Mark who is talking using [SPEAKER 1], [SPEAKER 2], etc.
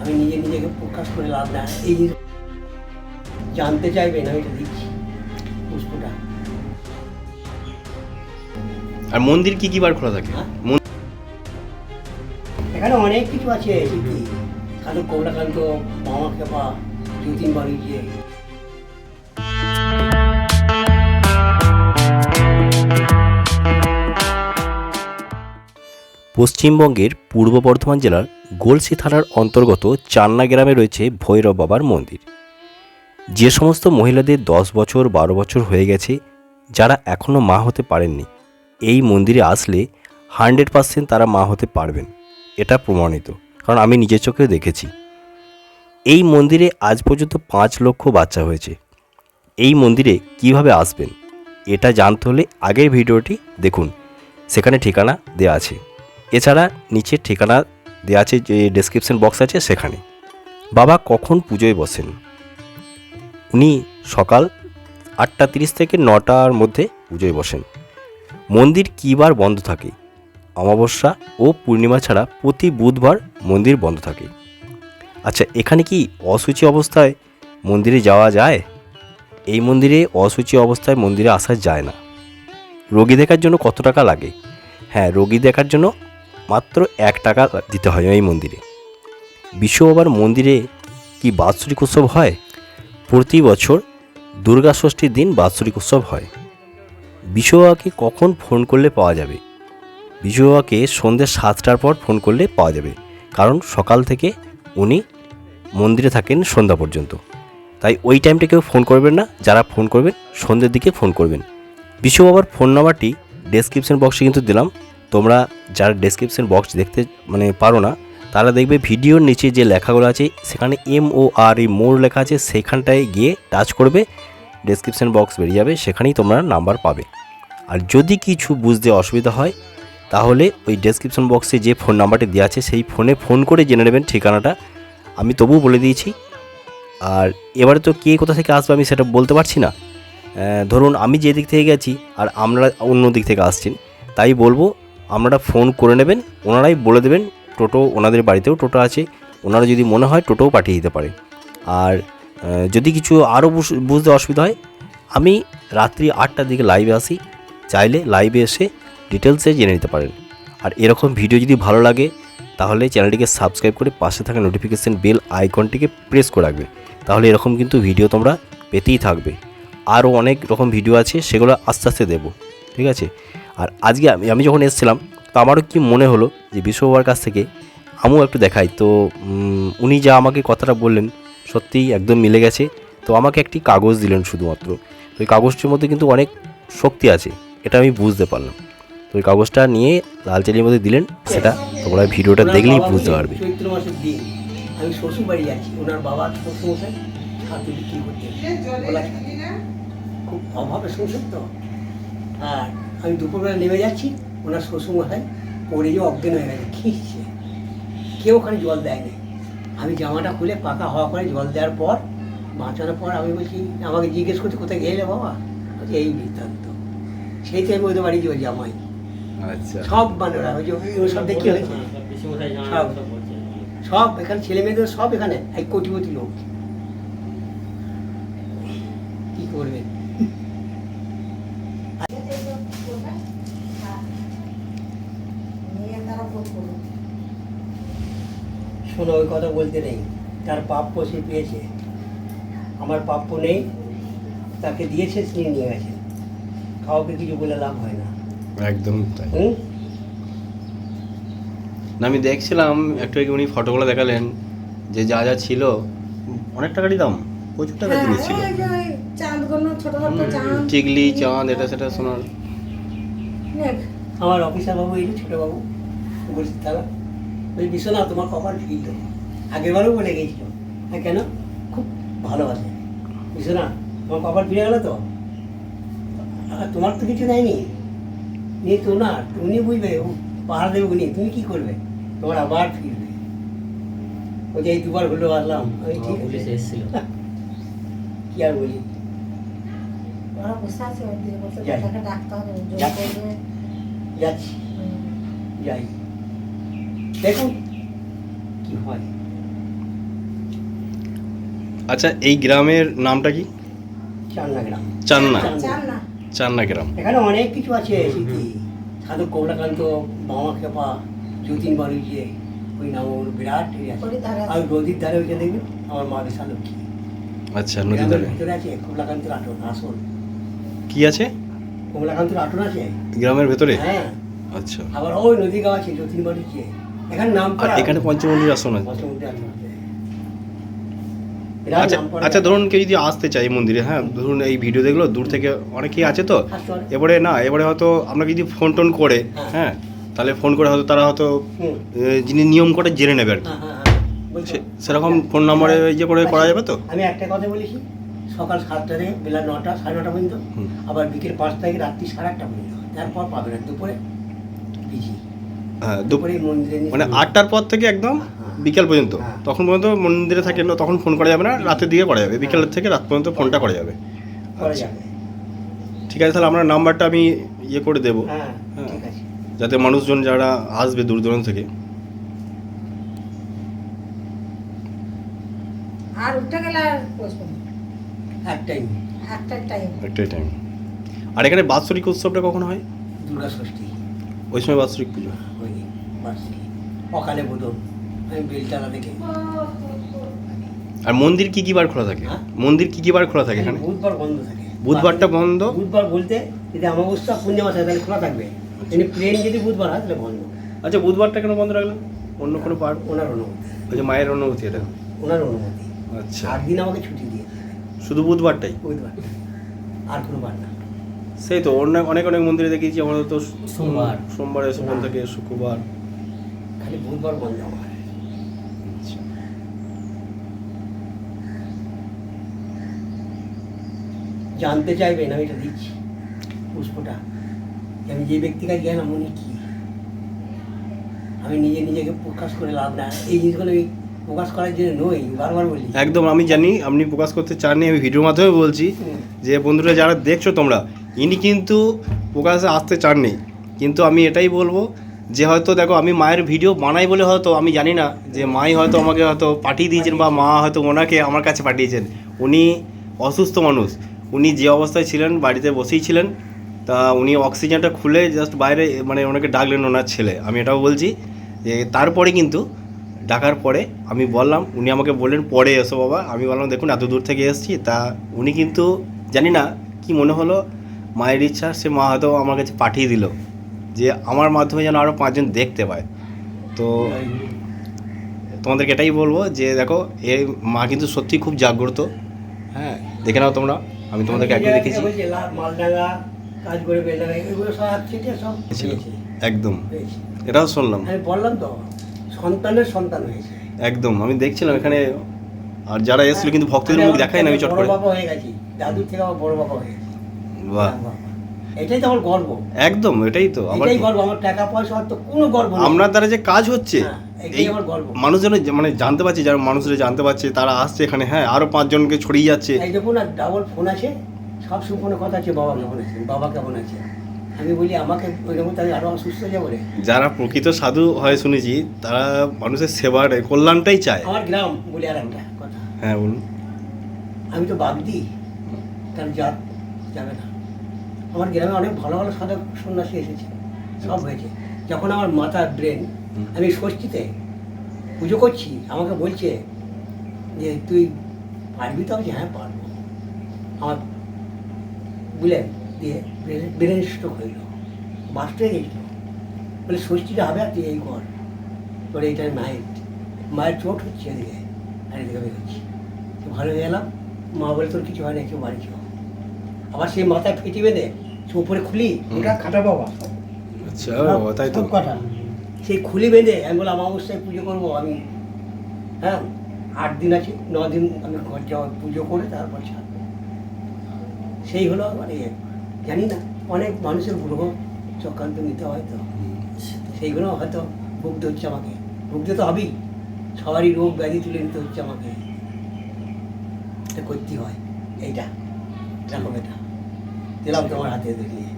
[SPEAKER 1] আমি নিজে নিজেকে প্রকাশ করে লাভ না এই যে জানতে চাইবেন আমি এটা দিচ্ছি পুষ্পটা
[SPEAKER 2] আর মন্দির কি কি বার খোলা থাকে?
[SPEAKER 1] হ্যাঁ? এখানে অনেক কিছু আছে কালো কমলাকান্ত মামা খেপা যতীন বাড়ি গিয়ে
[SPEAKER 3] পশ্চিমবঙ্গের পূর্ব বর্ধমান জেলার গোলসি থানার অন্তর্গত চান্না গ্রামে রয়েছে ভৈরব বাবার মন্দির। যে সমস্ত মহিলাদের দশ বছর, বারো বছর হয়ে গেছে, যারা এখনও মা হতে পারেননি, এই মন্দিরে আসলে হান্ড্রেড পার্সেন্ট তারা মা হতে পারবেন, এটা প্রমাণিত, কারণ আমি নিজের চোখে দেখেছি। এই মন্দিরে আজ পর্যন্ত পাঁচ লক্ষ বাচ্চা হয়েছে। এই মন্দিরে কীভাবে আসবেন, এটা জানতে হলে আগের ভিডিওটি দেখুন, সেখানে ঠিকানা দেওয়া আছে। এছাড়া নিচে ঠিকানা দেওয়া আছে, যে ডেসক্রিপশন বক্স আছে সেখানে। বাবা কখন পুজোয় বসেন? উনি সকাল আটটা তিরিশ থেকে নটার মধ্যে পুজোয় বসেন। মন্দির কী বার বন্ধ থাকে? অমাবস্যা ও পূর্ণিমা ছাড়া প্রতি বুধবার মন্দির বন্ধ থাকে। আচ্ছা এখানে কি অসুচি অবস্থায় মন্দিরে যাওয়া যায়? এই মন্দিরে অসুচি অবস্থায় মন্দিরে আসা যায় না। রোগী দেখার জন্য কত টাকা লাগে? হ্যাঁ রোগী দেখার জন্য মাত্র এক টাকা দিতে হয় এই মন্দিরে। বিশ্ব বাবার মন্দিরে কি বাৎসরিক উৎসব হয়? প্রতি বছর দুর্গা ষষ্ঠীর দিন বাৎসরিক উৎসব হয়। বিশ্ববাবাকে কখন ফোন করলে পাওয়া যাবে? বিশ্ববাবাকে সন্ধ্যে সাতটার পর ফোন করলে পাওয়া যাবে, কারণ সকাল থেকে উনি মন্দিরে থাকেন সন্ধ্যা পর্যন্ত। তাই ওই টাইমটা কেউ ফোন করবেন না, যারা ফোন করবেন, সন্ধ্যের দিকে ফোন করবেন। বিশ্ববাবার ফোন নাম্বারটি ডেসক্রিপশন বক্সে কিন্তু দিলাম। তোমরা যারা ডেসক্রিপশন বক্স দেখতে মানে পারো না, তারা দেখবে ভিডিওর নিচে যে লেখাগুলো আছে, সেখানে এম ও আর ই মোর লেখা আছে, সেখানটায় গিয়ে টাচ করবে ডেসক্রিপশন বক্স বেরিয়ে যাবে, সেখানেই তোমরা নাম্বার পাবে। আর যদি কিছু বুঝতে অসুবিধা হয়, তাহলে ওই ডেসক্রিপশন বক্সে যে ফোন নাম্বারটি দেওয়া আছে, সেই ফোনে ফোন করে জেনে নেবেন ঠিকানাটা। আমি তবুও বলে দিয়েছি। আর এবারে তো কে কোথা থেকে আসবে আমি সেটা বলতে পারছি না। ধরুন আমি যে দিক থেকে গেছি, আর আপনারা অন্য দিক থেকে আসছেন তাই বলব আপনারা ফোন করে নেবেন, ওনারাই বলে দেবেন, টোটো ওনাদের বাড়িতেও টোটো আছে, ওনারা যদি মনে হয় টোটোও পাঠিয়ে দিতে পারে। আর যদি কিছু আরও বুঝতে অসুবিধা হয়, আমি রাত্রি আটটার দিকে লাইভে আসি, চাইলে লাইভে এসে ডিটেলসে জেনে নিতে পারেন। আর এরকম ভিডিও যদি ভালো লাগে, তাহলে চ্যানেলটিকে সাবস্ক্রাইব করে পাশে থাকা নোটিফিকেশান বেল আইকনটিকে প্রেস করে রাখবে। তাহলে এরকম কিন্তু ভিডিও তোমরা পেতেই থাকবে। আরও অনেক রকম ভিডিও আছে, সেগুলো আস্তে আস্তে দেবো। ঠিক আছে? আর আজকে আমি আমি যখন এসেছিলাম তো আমারও কি মনে হলো যে বিশ্ববাবার কাছ থেকে আমিও একটু দেখাই। তো উনি যা আমাকে কথাটা বললেন সত্যিই একদম মিলে গেছে। তো আমাকে একটি কাগজ দিলেন শুধুমাত্র। তো ওই কাগজটির মধ্যে কিন্তু অনেক শক্তি আছে এটা আমি বুঝতে পারলাম। তো ওই কাগজটা নিয়ে লাল চালির মধ্যে দিলেন সেটা তোমরা ভিডিওটা দেখলেই বুঝতে পারবে।
[SPEAKER 1] চৈত্র মাসের দিন আমি শ্বশুর বাড়ি যাচ্ছি ওনার বাবা শ্বশুর ছাতু বিক্রি করতে। খুব অভাবে তো। আর আমি দুপুরবেলা নেমে যাচ্ছি ওনার শ্বশুর মশাই পড়ে যে অজ্ঞান হয়ে গেছে। খিঁচছে কেউ ওখানে জল দেয়নি। আমি জামাটা খুলে পাকা হওয়া করে জল দেওয়ার পর বাঁচানোর পর আমি বলছি আমাকে জিজ্ঞেস করছি কোথায় গেলে বাবা? বলছি এই বৃত্তান্ত। সেই থেকে আমি ওদের বাড়ি যে জামাই।
[SPEAKER 2] আচ্ছা।
[SPEAKER 1] সব বানরা ওই যে সব দেখি হয়েছে। সব সব এখানে ছেলে মেয়েদের সব এখানে এক কোটিপতি লোক। কি করবে? শোনো ওই কথা বলতে নেই। তার প্রাপ্য সে পেয়েছে। আমার প্রাপ্য নেই তাকে দিয়েছে সে নিয়ে গেছে। কাউকে কিছু বলে লাভ হয় না।
[SPEAKER 2] একদম তাই। না আমি দেখছিলাম একটু আগে উনি ফটোগুলো দেখালেন যে যা যা ছিল অনেক টাকারই দাম প্রচুর টাকা জিনিস ছিল
[SPEAKER 4] ছোট চাঁদ।
[SPEAKER 2] টিকলি চাঁদ এটা সেটা
[SPEAKER 4] শোনার।
[SPEAKER 1] আমার অফিসার বাবু এই ছোট বাবু থাকা। ওই বিশ্বনাথ তোমার কপাল ফিরল আগেরবারও বলে গেছিল। হ্যাঁ কেন? খুব ভালোবাসে। বিশ্বনাথ তোমার কপাল ফিরে গেল তো? আর তোমার তো কিছু নেয়নি। নিয়ে তো না উনি বুঝবে ও পাহাড় দেবে উনি তুমি কি করবে? তোমার আবার ফিরবে। ওই যে এই দুবার হলো আসলাম আমি ঠিক আছে। কি আর বলি?
[SPEAKER 4] আছে
[SPEAKER 1] যাচ্ছি। যাই। দেখুন। কি হয়?
[SPEAKER 3] আচ্ছা এই গ্রামের নামটা কি?
[SPEAKER 1] চান্না গ্রাম।
[SPEAKER 3] চান্না। চান্না। গ্রাম।
[SPEAKER 1] এখানে অনেক কিছু আছে সাধু কমলাকান্ত মামা খেপা যতীন বাড়িয়ে ওই নাম বিরাট। আর নদীর ধারে ওইটা দেখবেন আমার মা বিশালক্ষী।
[SPEAKER 3] আচ্ছা নদী
[SPEAKER 1] গ্রামের
[SPEAKER 3] ধারে।
[SPEAKER 1] ভিতরে আছে কমলাকান্তের আটন আসল।
[SPEAKER 3] কি আছে?
[SPEAKER 1] কমলাকান্তের আটন আছে?
[SPEAKER 3] গ্রামের ভেতরে?
[SPEAKER 1] হ্যাঁ।
[SPEAKER 3] আচ্ছা।
[SPEAKER 1] আবার ওই নদী গাঁও আছে যতীন বাড়ি নাম
[SPEAKER 3] আর এখানে পঞ্চমন্দির আসন আছে। আচ্ছা আচ্ছা ধরুন কেউ যদি আসতে চায় মন্দিরে হ্যাঁ ধরুন এই ভিডিও দেখল দূর থেকে অনেকেই আছে তো? এবারে না এবারে হয়তো আমরা যদি ফোন টোন করে
[SPEAKER 1] হ্যাঁ।
[SPEAKER 3] হ্যাঁ তাহলে ফোন করে হয়তো তারা হয়তো যিনি নিয়ম করে জেনে নেবে আর কি।
[SPEAKER 1] হ্যাঁ, হ্যাঁ, হ্যাঁ।
[SPEAKER 3] সেরকম ফোন নম্বরে ইয়ে করে করা যাবে তো?
[SPEAKER 1] আমি একটা কথা বলি সকাল সাতটা থেকে বেলা নটা সাড়ে নটা পর্যন্ত আবার বিকেল পাঁচটা থেকে রাত্রি সাড়ে আটটা পর্যন্ত। তারপর পাবে দুপুরে। বিজি
[SPEAKER 3] হ্যাঁ
[SPEAKER 1] দুপুরে মন্দিরে
[SPEAKER 3] মানে আটটার পর থেকে একদম
[SPEAKER 1] হ্যাঁ।
[SPEAKER 3] বিকেল পর্যন্ত।
[SPEAKER 1] হ্যাঁ।
[SPEAKER 3] তখন পর্যন্ত মন্দিরে থাকে না তখন ফোন করা যাবে না রাতের দিকে করা যাবে। বিকেলের থেকে রাত পর্যন্ত ফোনটা করা যাবে। আচ্ছা। ঠিক আছে তাহলে আমরা নাম্বারটা আমি ইয়ে করে দেবো।
[SPEAKER 1] হ্যাঁ
[SPEAKER 3] হ্যাঁ। যাতে মানুষজন যারা আসবে দূর দূরান্ত থেকে।
[SPEAKER 4] আর উঠে গেলে
[SPEAKER 1] একটাই
[SPEAKER 4] টাইম
[SPEAKER 3] একটাই টাইম আর এখানে বাৎসরিক উৎসবটা কখন হয়?
[SPEAKER 1] দুর্গা ষষ্ঠী
[SPEAKER 3] ওই সময় বাৎসরিক পুজো।
[SPEAKER 1] ওই বার্ষিকী অকালে বোধন আমি দেখে
[SPEAKER 3] আর মন্দির কি কি বার খোলা থাকে?
[SPEAKER 1] হ্যাঁ?
[SPEAKER 3] মন্দির কি কি বার খোলা থাকে এখানে?
[SPEAKER 1] বুধবার বন্ধ থাকে।
[SPEAKER 3] বুধবারটা বন্ধ?
[SPEAKER 1] বুধবার বলতে যদি অমাবস্যা পূর্ণিমা থাকে তাহলে খোলা থাকবে। কিন্তু প্লেন যদি বুধবার হয় তাহলে বন্ধ।
[SPEAKER 3] আচ্ছা বুধবারটা কেন বন্ধ রাখলেন? অন্য কোনো পার
[SPEAKER 1] ওনার অনুমতি।
[SPEAKER 3] ওই যে মায়ের অনুমতি এটা?
[SPEAKER 1] ওনার অনুমতি।
[SPEAKER 3] আচ্ছা।
[SPEAKER 1] চার দিন আমাকে ছুটি দিয়ে
[SPEAKER 3] শুধু বুধবারটাই?
[SPEAKER 1] বুধবার। আর কোনো বার না।
[SPEAKER 3] সেই তো অন্য অনেক অনেক মন্দিরে দেখেছি আমাদের তো
[SPEAKER 1] সোমবার।
[SPEAKER 3] সোমবার এসে বন্ধ থাকে শুক্রবার।
[SPEAKER 1] খালি বুধবার বন্ধ আমার
[SPEAKER 3] আচ্ছা।
[SPEAKER 1] জানতে চাইবেন আমি এটা দিচ্ছি। পুষ্পটা। আমি যে ব্যক্তির কাছে গেলাম উনি কি? আমি নিজে নিজেকে প্রকাশ করে লাভ না এই জিনিসগুলো প্রকাশ করার জন্য নই বারবার বলি।
[SPEAKER 3] একদম আমি জানি আপনি প্রকাশ করতে চাননি আমি ভিডিওর মাধ্যমে বলছি যে বন্ধুরা যারা দেখছ তোমরা ইনি কিন্তু প্রকাশে আসতে চাননি। কিন্তু আমি এটাই বলব যে হয়তো দেখো আমি মায়ের ভিডিও বানাই বলে হয়তো আমি জানি না যে মাই হয়তো আমাকে হয়তো পাঠিয়ে দিয়েছেন বা মা হয়তো ওনাকে আমার কাছে পাঠিয়েছেন। উনি অসুস্থ মানুষ। উনি যে অবস্থায় ছিলেন, বাড়িতে বসেই ছিলেন, তা উনি অক্সিজেনটা খুলে জাস্ট বাইরে মানে ওনাকে ডাকলেন ওনার ছেলে। আমি এটাও বলছি যে তারপরে কিন্তু ডাকার পরে আমি বললাম, উনি আমাকে বললেন, পরে এসো বাবা। আমি বললাম, দেখুন, এত দূর থেকে এসেছি। তা উনি কিন্তু জানি না কি মনে হলো। মায়ের ইচ্ছা সে মা হয়তো আমার কাছে পাঠিয়ে দিল যে আমার মাধ্যমে যেন আরও পাঁচজন দেখতে পায়। তো তোমাদেরকে এটাই বলব যে দেখো এই মা কিন্তু সত্যি খুব জাগ্রত। হ্যাঁ। দেখে নাও তোমরা আমি তোমাদেরকে একদিন দেখেছি। একদম। এটাও শুনলাম।
[SPEAKER 1] বললাম তো সন্তানের সন্তান হয়েছে।
[SPEAKER 3] একদম আমি দেখছিলাম এখানে আর যারা এসেছিল কিন্তু ভক্তদের মুখ দেখাই না আমি চট করে।
[SPEAKER 1] বাবা হয়ে গেছি দাদুর থেকে আমার বড় বাবা হয়ে গেছি।
[SPEAKER 3] বাহ।
[SPEAKER 1] এটাই তো আমার গর্ব।
[SPEAKER 3] একদম এটাই তো আমার
[SPEAKER 1] এটাই গর্ব আমার টাকা পয়সা তো কোনো গর্ব নেই।
[SPEAKER 3] আপনার দ্বারা যে কাজ হচ্ছে
[SPEAKER 1] হ্যাঁ,
[SPEAKER 3] এই মানে জানতে পারছে যারা মানুষরা জানতে পারছে তারা আসছে এখানে হ্যাঁ আরও পাঁচজনকে ছড়িয়ে যাচ্ছে।
[SPEAKER 1] এই দেখুন না ডাবল ফোন আছে সব কথা আছে বাবা কেমন বাবা কেমন আছে। আমি বলি আমাকে তাহলে আরও অসুস্থ যাব রে।
[SPEAKER 3] যারা প্রকৃত সাধু হয় শুনেছি তারা মানুষের সেবার কল্যাণটাই চায়।
[SPEAKER 1] আমার গ্রাম বলি আর একটা কথা।
[SPEAKER 3] হ্যাঁ বলুন।
[SPEAKER 1] আমি তো বাদ দিই যাবে না। আমার গ্রামে অনেক ভালো ভালো সাধক সন্ন্যাসী এসেছে সব হয়েছে। যখন আমার মাথার ব্রেন আমি ষষ্ঠীতে পুজো করছি আমাকে বলছে যে তুই পারবি তো? আমি হ্যাঁ পারব। আমার বুঝলেন দিয়ে ব্রেন স্ট্রোক হইল বাস্ট গেছিল। বলে ষষ্ঠীটা হবে আর তুই এই কর। তোর এইটা মায়ের মায়ের চোট হচ্ছে এদিকে আর এদিকে বেরোচ্ছি। তো ভালো হয়ে গেলাম। মা বলে তোর কিছু হয় না কেউ বাড়ি আবার সেই মাথায় ফেটি বেঁধে সে উপরে খুলি ওটা খাটা বাবা।
[SPEAKER 3] আচ্ছা ও, তাই তো।
[SPEAKER 1] কথা সেই খুলি বেঁধে আমি বললাম অমাবস্যায় পুজো করব আমি। হ্যাঁ আট দিন আছে ন দিন আমি ঘর যাওয়া পুজো করে তারপর ছাড়বো। সেই হলো মানে জানি না অনেক মানুষের গ্রহ চক্রান্ত নিতে হয় তো। সেইগুলো হয়তো ভুগতে হচ্ছে আমাকে। ভুগতে তো হবেই। সবারই রোগ ব্যাধি তুলে নিতে হচ্ছে আমাকে। এটা করতে হয়। এইটা। এরকম এটা। দিলাম তোমার হাতে দেখিয়ে